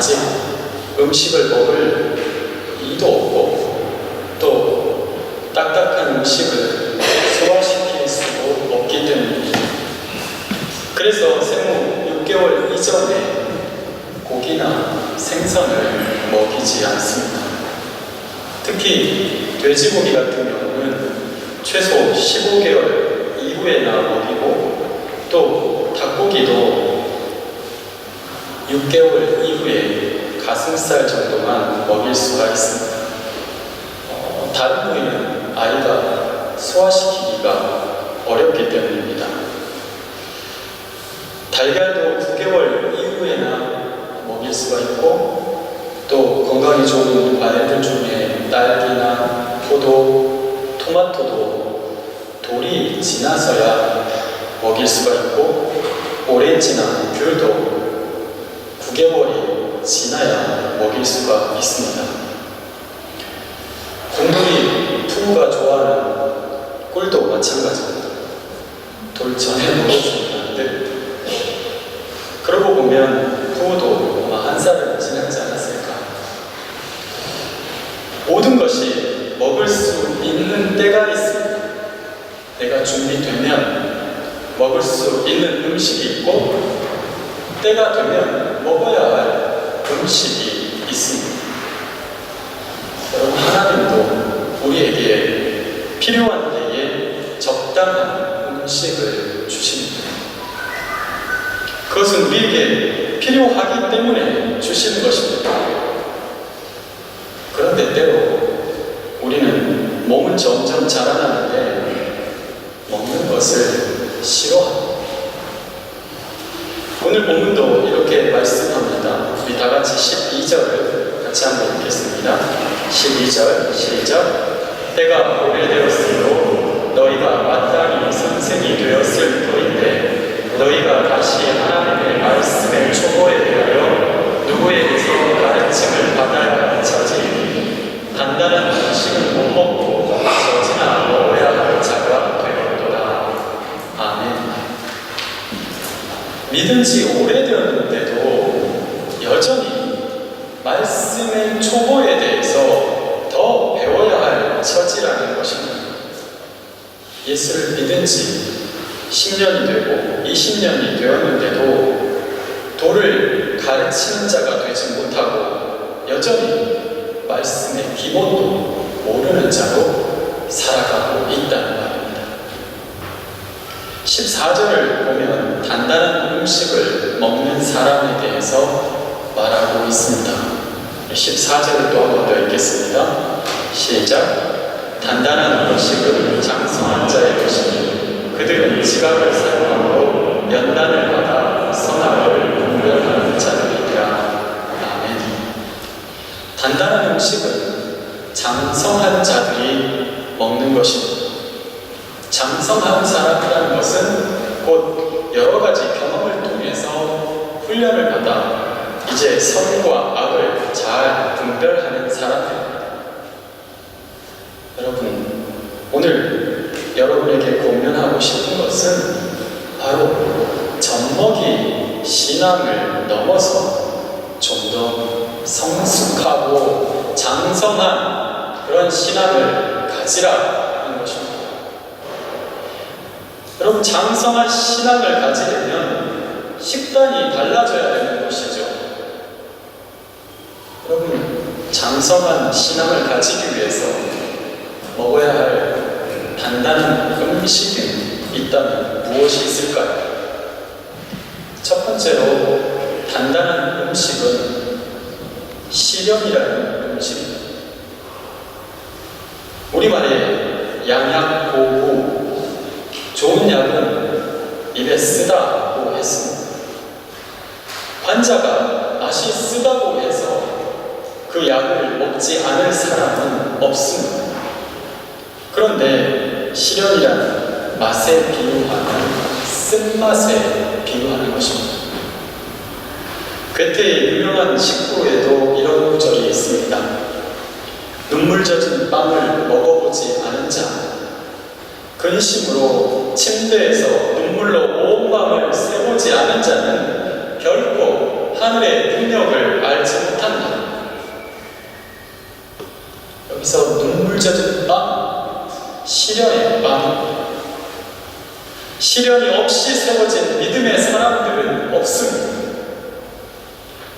아직 음식을 먹을 이도 없고 또 딱딱한 음식을 소화시킬 수도 없기 때문입니다. 그래서 생후 6개월 이전에 고기나 생선을 먹이지 않습니다. 특히 돼지고기 같은 경우는 최소 15개월 이후에나 먹이고 또 닭고기도 6개월 이후에 가슴살 정도만 먹일 수가 있습니다. 어, 다른 부위는 아이가 소화시키기가 어렵기 때문입니다. 달걀도 9개월 이후에나 먹일 수가 있고 또 건강에 좋은 과일들 중에 딸기나 포도, 토마토도 돌이 지나서야 먹일 수가 있고 오렌지나 귤도 9개월이 지나야 먹일 수가 있습니다. 곰돌이 푸우가 좋아하는 꿀도 마찬가지입니다. 돌전에 먹어주는데 그러고 보면 푸우도 아마 한 살을 지나지 않았을까. 모든 것이 먹을 수 있는 때가 있습니다. 때가 준비되면 먹을 수 있는 음식이 있고 때가 되면 먹어야 할 음식이 있습니다. 여러분 하나님도 우리에게 필요한 때에 적당한 음식을 주십니다. 그것은 우리에게 필요하기 때문에 주시는 것입니다. 그런데 때로 우리는 몸은 점점 자라나는데 먹는 것을 싫어합니다. 본문도 이렇게 말씀합니다. 우리 다 같이 12절을 같이 한번 읽겠습니다. 12절 시작. 때가 오래되었으므로 너희가 마땅히 선생이 되었을 터인데 너희가 다시 하나님의 말씀의 초보에 대하여 누구에게서 가르침을 받아야 할 처지이니 단단한 음식은 못 먹고 젖이나 먹어야 할 자가 되었도다. 아멘. 믿은 지 오래되었는데도 여전히 말씀의 초보에 대해서 더 배워야 할 처지라는 것입니다. 예수를 믿은 지 10년이 되고 20년이 되었는데도 도를 가르치는 자가 되지 못하고 여전히 말씀의 기본도 모르는 자로 살아가고 있다는 말입니다. 14절을 보면 단단한 음식을 먹는 사람에 대해서 말하고 있습니다. 14절을 또 한 번 더 읽겠습니다. 시작. 단단한 음식은 장성한 자의 것이니 그들은 지각을 사용하고 연단을 받아 선악을 분별하는 자들이라. 아멘. 단단한 음식은 장성한 자들이 먹는 것입니다. 장성한 사람이라는 것은 곧 여러 가지 경험을 통해서 훈련을 받아 이제 선과 악을 잘 분별하는 사람입니다. 여러분, 오늘 여러분에게 공면하고 싶은 것은 바로 젖먹이 신앙을 넘어서 좀 더 성숙하고 장성한 그런 신앙을 가지라. 여러분 장성한 신앙을 가지려면 식단이 달라져야 되는 것이죠. 여러분 장성한 신앙을 가지기 위해서 먹어야 할 단단한 음식이 있다면 무엇이 있을까요? 첫 번째로 단단한 음식은 시련이라는 음식입니다. 우리말에 양약 보고 좋은 쓰다고 했습니다. 환자가 맛이 쓰다고 해서 그 약을 먹지 않을 사람은 없습니다. 그런데 시련이란 맛에 비유하는 쓴맛에 비유하는 것입니다. 괴테의 유명한 식구에도 이런 구절이 있습니다. 눈물 젖은 빵을 먹어보지 않은 자, 근심으로 침대에서 눈물로 온 밤을 새보지 않은 자는 결코 하늘의 능력을 알지 못한다. 여기서 눈물 젖은 빵, 시련의 빵입니다. 시련이 없이 세워진 믿음의 사람들은 없습니다.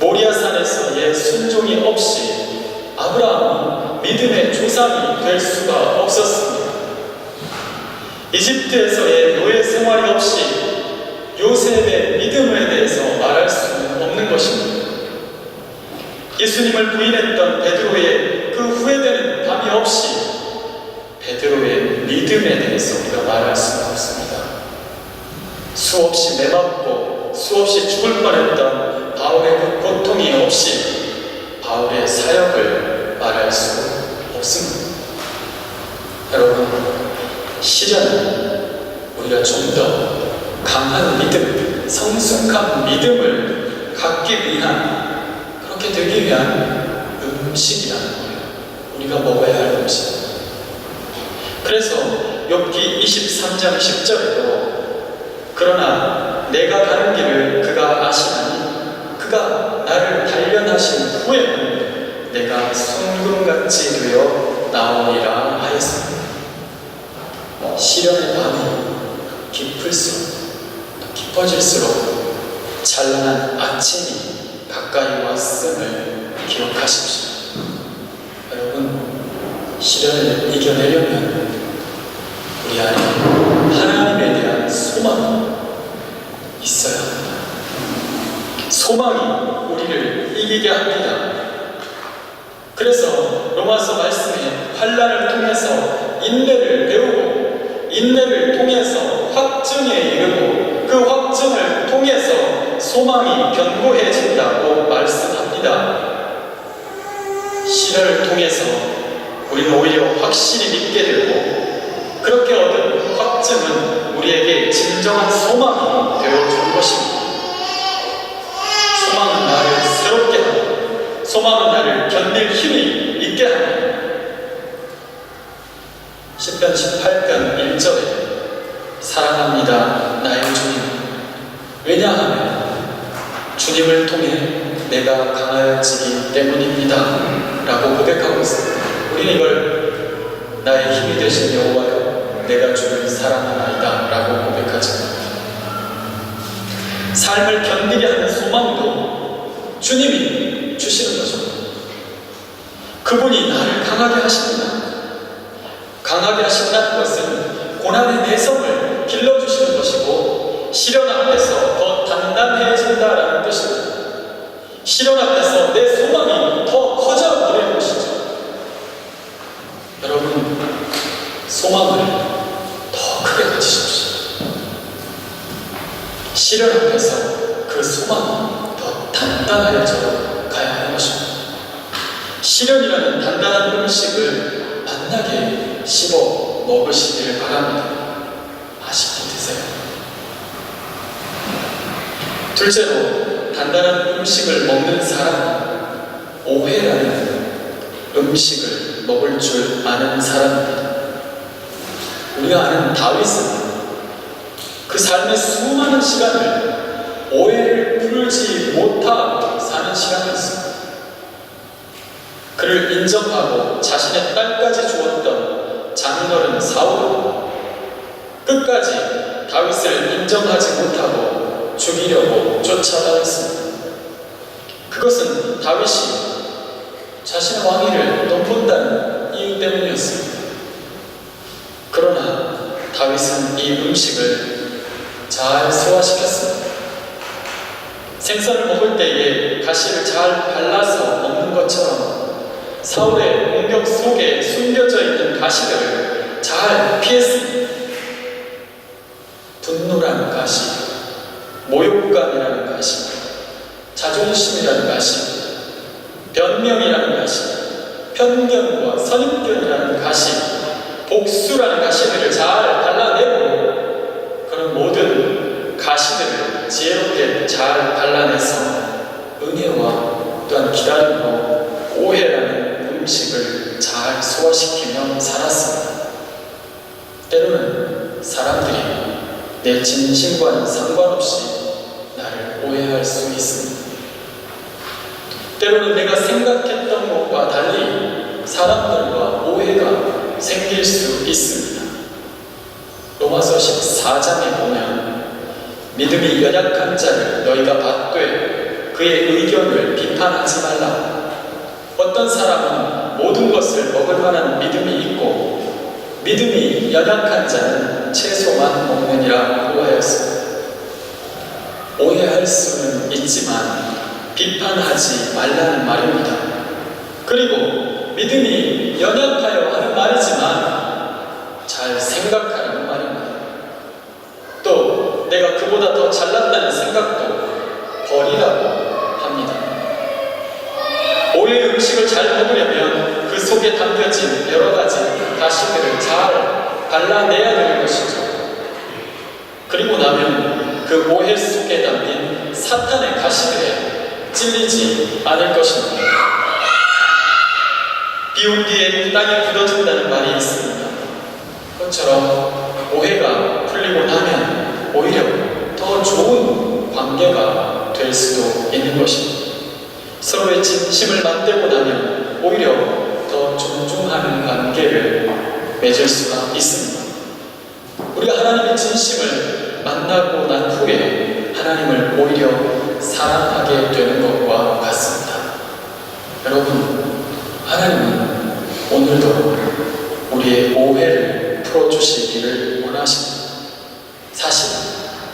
모리아산에서의 순종이 없이 아브라함은 믿음의 조상이 될 수가 없었습니다. 이집트에서의 노예 생활이 없이 요셉의 믿음에 대해서 말할 수는 없는 것입니다. 예수님을 부인했던 베드로의 그 후회되는 밤이 없이 베드로의 믿음에 대해서 우리가 말할 수는 없습니다. 수없이 매맞고 수없이 죽을 뻔했던 바울의 그 고통이 없이 바울의 사역을 말할 수 없습니다. 여러분, 시련은 우리가 좀 더 강한 믿음, 성숙한 믿음을 갖기 위한 그렇게 되기 위한 음식이라는 거예요. 우리가 먹어야 할 음식. 그래서 욥기 23장 10절에도 그러나 내가 가는 길을 그가 아시나니 그가 나를 단련하신 후에는 내가 순금같이 되어 나오리라 하였습니다. 시련의 밤이 깊을수록 또 깊어질수록 찬란한 아침이 가까이 왔음을 기억하십시오. 여러분, 시련을 이겨내려면 우리 안에 하나님에 대한 소망이 있어야 합니다. 소망이 우리를 이기게 합니다. 그래서 로마서 말씀에 환란을 통해서 인내를 배우고 인내를 통해서 확증에 이르고 그 확증을 통해서 소망이 견고해진다고 말씀합니다. 시련을 통해서 우리는 오히려 확실히 믿게 되고 그렇게 얻은 확증은 우리에게 진정한 소망이 되어주는 것입니다. 소망은 나를 새롭게 하고 소망은 나를 견딜 힘이 있게 합니다. 10편 18편 1절에 사랑합니다 나의 주님. 왜냐하면 주님을 통해 내가 강해지기 때문입니다 라고 고백하고 있습니다. 우리는 이걸 나의 힘이 되신 여호와여 내가 주를 사랑하나이다 라고 고백하지 삶을 견디게 하는 소망도 주님이 주시는 것입니다 그분이 나를 강하게 하십니다 강하게 하신다는 것은 고난의 내성을 길러주시는 것이고 시련 앞에서 더 단단해진다라는 뜻입니다. 시련 앞에서 내 소망이 더 커져버리는 것이죠. 여러분, 소망을 더 크게 가지십시오. 시련 앞에서 그 소망이 더 단단해져 가야 하는 것입니다. 시련이라는 단단한 음식을 만나게 씹어 먹으시기를 바랍니다. 맛있게 드세요. 둘째로, 단단한 음식을 먹는 사람은 오해라는 음식을 먹을 줄 아는 사람입니다. 우리가 아는 다윗은 그 삶의 수많은 시간을 오해를 풀지 못하고 사는 시간이었습니다. 그를 인정하고 자신의 딸까지 주었던 장인어른 사울은 끝까지 다윗을 인정하지 못하고 죽이려고 쫓아다녔습니다. 그것은 다윗이 자신의 왕위를 넘본다는 이유 때문이었습니다. 그러나 다윗은 이 음식을 잘 소화시켰습니다. 생선을 먹을 때에 가시를 잘 발라서 먹는 것처럼 사울의 공격 속에 숨겨져 있는 가시들을 잘 피했습니다. 분노라는 가시, 모욕감이라는 가시, 자존심이라는 가시, 변명이라는 가시, 편견과 선입견이라는 가시, 복수라는 가시들을 잘 발라내고 그런 모든 가시들을 지혜롭게 잘 발라내서 은혜와 또한 기다림과 음식을 잘 소화시키며 살았습니다. 때로는 사람들이 내 진심과는 상관없이 나를 오해할 수 있습니다. 때로는 내가 생각했던 것과 달리 사람들과 오해가 생길 수 있습니다. 로마서 14장에 보면 믿음이 연약한 자를 너희가 받되 그의 의견을 비판하지 말라. 어떤 사람은 모든 것을 먹을 만한 믿음이 있고 믿음이 연약한 자는 채소만 먹느니라고 하였습니다. 오해할 수는 있지만 비판하지 말라는 말입니다. 그리고 믿음이 연약하여 하는 말이지만 잘 생각하라는 말입니다. 또 내가 그보다 더 잘났다는 생각도 버리라고 합니다. 오해 음식을 잘 먹으려면 그 속에 담겨진 여러 가지 가시들을 잘 발라내야 되는 것이죠. 그리고 나면 그 오해 속에 담긴 사탄의 가시들에 찔리지 않을 것입니다. 비온 뒤에 땅에 굳어진다는 말이 있습니다. 그것처럼 오해가 풀리고 나면 오히려 더 좋은 관계가 될 수도 있는 것입니다. 서로의 진심을 맞대고 나면 오히려 더 존중하는 관계를 맺을 수가 있습니다. 우리가 하나님의 진심을 만나고 난 후에 하나님을 오히려 사랑하게 되는 것과 같습니다. 여러분, 하나님은 오늘도 우리의 오해를 풀어주시기를 원하십니다. 사실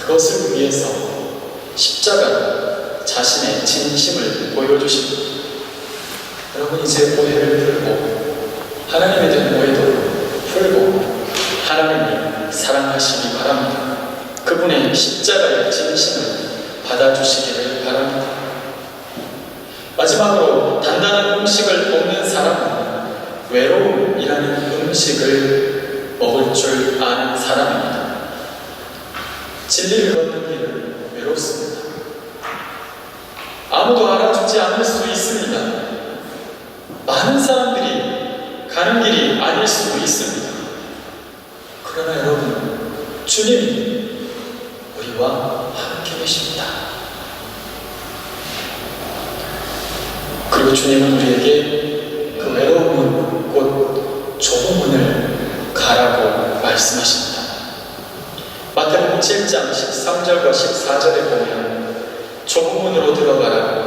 그것을 위해서 십자가 자신의 진심을 보여주십니다. 여러분 이제 오해를 풀고 하나님에 대한 오해도 풀고 하나님이 사랑하시기 바랍니다. 그분의 십자가의 진심을 받아주시기를 바랍니다. 마지막으로 단단한 음식을 먹는 사람은 외로움이라는 음식을 먹을 줄 아는 사람입니다. 진리를 걷는 길은 외롭습니다. 아무도 알아주지 않을 수 있습니다. 많은 사람들이 가는 길이 아닐 수도 있습니다. 그러나 여러분, 주님이 우리와 함께 계십니다. 그리고 주님은 우리에게 그 외로움은 곧 좁은 문을 가라고 말씀하십니다. 마태복음 7장 13절과 14절에 보면 좁은 문으로 들어가라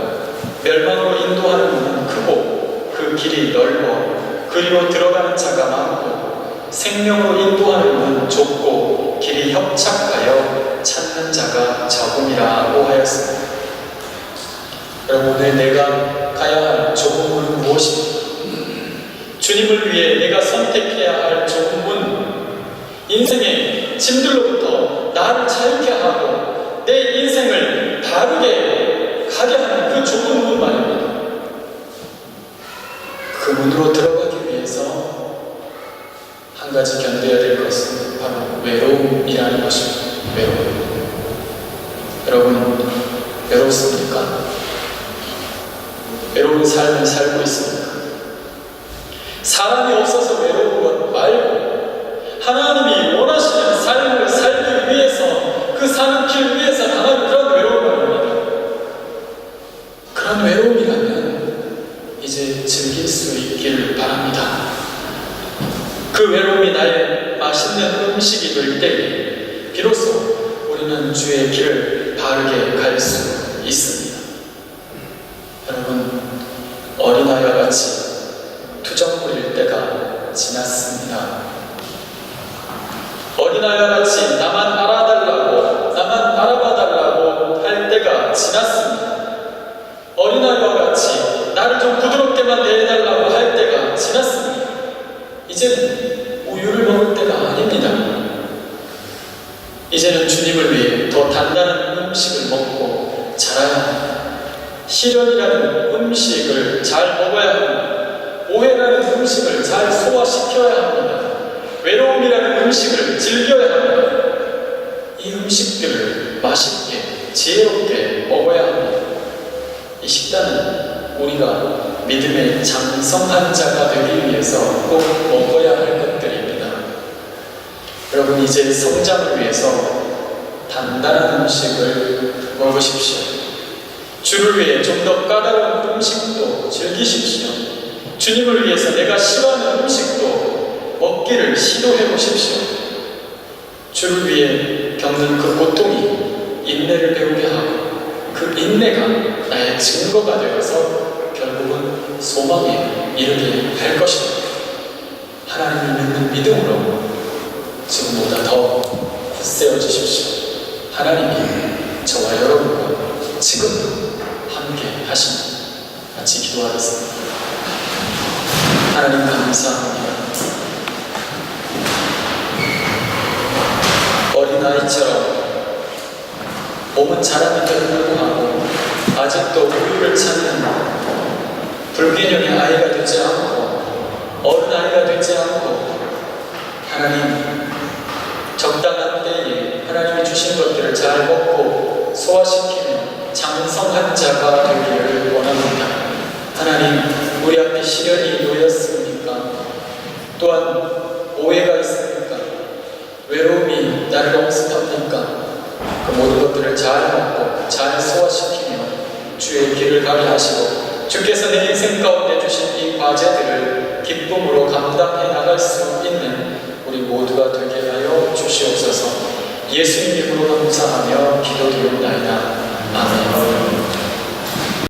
멸망으로 인도하는 문은 크고 그 길이 넓어 그리로 들어가는 자가 많고 생명으로 인도하는 문은 좁고 길이 협착하여 찾는 자가 적음이라고 하였습니다. 여러분 오늘 내가 가야 할 문은 무엇입니까? 주님을 위해 내가 선택해야 할 좁은 문 인생의 짐들로부터 나를 자유케 하고 내 인생을 바르게 가게 하는 그 좁은 문 말입니다. 그 문으로 들어가기 위해서 한 가지 견뎌야 될 것은 바로 외로움이라는 것입니다. 외로움. 여러분, 외롭습니까? 외로운 삶을 살고 있습니까? 사람이 없어서 외로운 주의 길을 바르게 갈 수 있습니다. 여러분, 어린아이와 같이 투정 부릴 때가 지났습니다. 어린아이와 같이 나만 알아달라고, 나만 알아봐달라고 할 때가 지났습니다. 위해 더 단단한 음식을 먹고 자라야 합니다. 시련이라는 음식을 잘 먹어야 합니다. 오해라는 음식을 잘 소화시켜야 합니다. 외로움이라는 음식을 즐겨야 합니다. 이 음식들을 맛있게, 지혜롭게 먹어야 합니다. 이 식단은 우리가 믿음의 장성한 자가 되기 위해서 꼭 먹어야 할 것들입니다. 여러분, 이제 성장을 위해서 단단한 음식을 먹으십시오. 주를 위해 좀 더 까다로운 음식도 즐기십시오. 주님을 위해서 내가 싫어하는 음식도 먹기를 시도해 보십시오. 주를 위해 겪는 그 고통이 인내를 배우게 하고 그 인내가 나의 증거가 되어서 결국은 소망에 이르게 할 것입니다. 하나님을 믿는 믿음으로 지금보다 더 굳세어 주십시오. 하나님이 저와 여러분과 지금 함께 하십니다. 같이 기도하겠습니다. 하나님 감사합니다. 어린아이처럼 몸은 자라는데도 불구하고 아직도 우유를 찾는 불개념의 아이가 되지 않고 어른아이가 되지 않고 하나님 적당한 때에 하나님이 주신 것들을 잘 먹고 소화시키며 장성한 자가 되기를 원합니다. 하나님 우리 앞에 시련이 놓였습니까? 또한 오해가 있습니까? 외로움이 나를 엄습합니까? 그 모든 것들을 잘 먹고 잘 소화시키며 주의 길을 가게 하시고 주께서 내 인생 가운데 주신 이 과제들을 기쁨으로 감당해 나갈 수 있는 우리 모두가 되게 하여 주시옵소서 예수님 이름으로 감사하며 기도드립니다. 아멘.